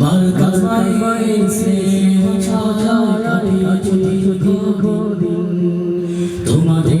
মার কাছে হয়েছে ছাও ছাও কাটিয়ে চুটি দিন তোমাদের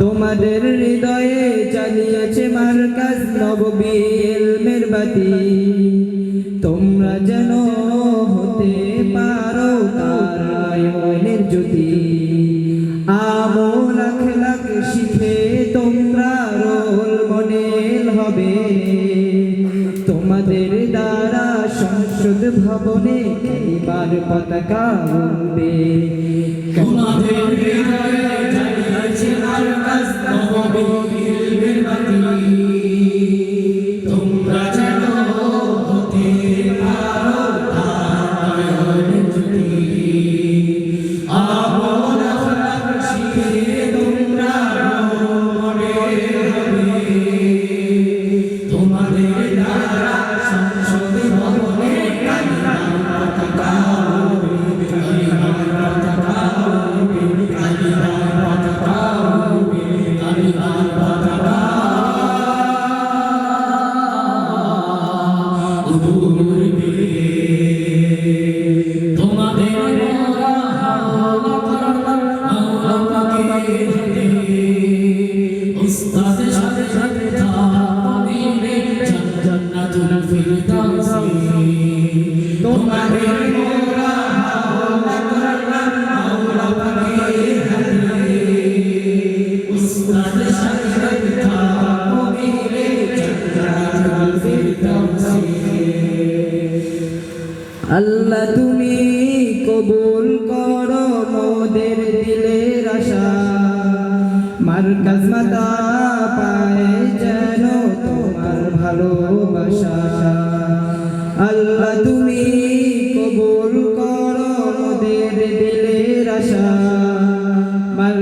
তোমাদের হৃদয়ে চালিয়েছে মার্কাজ নববী এলমের তোমরা যেন হতে পারো তারায়ণের জ্যোতি। আমার সংসদ ভবনে এবার পতাকা উড়বে। তোমাদের হৃদয়ে জাগিয়েছে আকাশ নবমী। গজমাতা পায় যেন তোমার ভালোবাসা। আল্লাহ তুমি কবুল করো ওদের দিলের আশা। মার